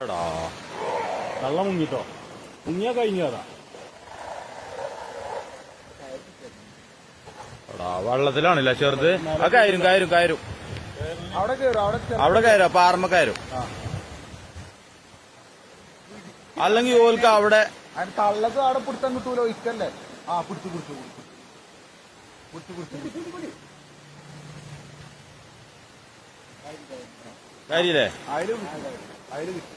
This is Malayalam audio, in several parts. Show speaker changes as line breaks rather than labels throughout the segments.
എടാ. വെള്ളം മുങ്ങിട്ടോ? മുങ്ങിയാ കഴിഞ്ഞതാ എടാ വെള്ളത്തിലാണല്ലേ ചെറുത്? ആ കയറും കയറും കയറും.
അവിടെ കയറും അവിടെ
ആർമ കയറും. അല്ലെങ്കിൽ ഓൽക്ക് അവിടെ
തള്ളത് അവിടെ പിടുത്തം കിട്ടൂലോ? ഇക്കല്ലേ ആ പിടിച്ചു പിടിച്ചു പിടിച്ചു. പിടിച്ചു പിടിച്ചു
കാര്യല്ലേ?
അതിൽ അതിൽ കിട്ടി.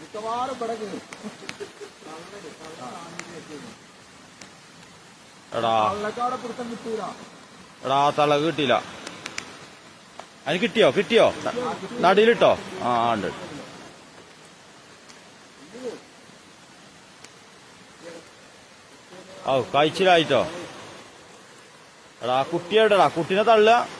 മിക്കവാറും
എടാ.
തള്ളക്ക് അവിടെ പിടുത്തം കിട്ടൂല.
എടാ തള കിട്ടിയില്ല. അതിന് കിട്ടിയോ? കിട്ടിയോ? നടിയിലിട്ടോ? ആ ഉണ്ട്. ഔ കഴിച്ചിലായിട്ടോ? എടാ കുട്ടിയോടാ കുട്ടി കുട്ടീനെ തള്ളുക.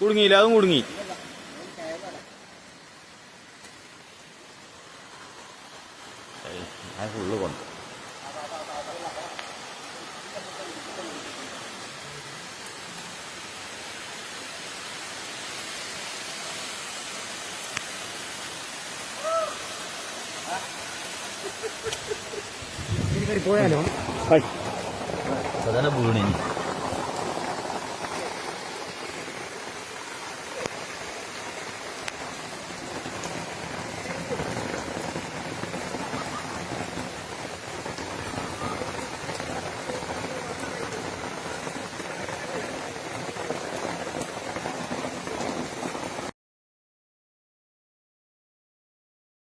കുടുങ്ങിയില്ല അതും കുടുങ്ങി. ഫുള്ള് കൊണ്ട്.
പോയാലോ?
സദന വീണിനി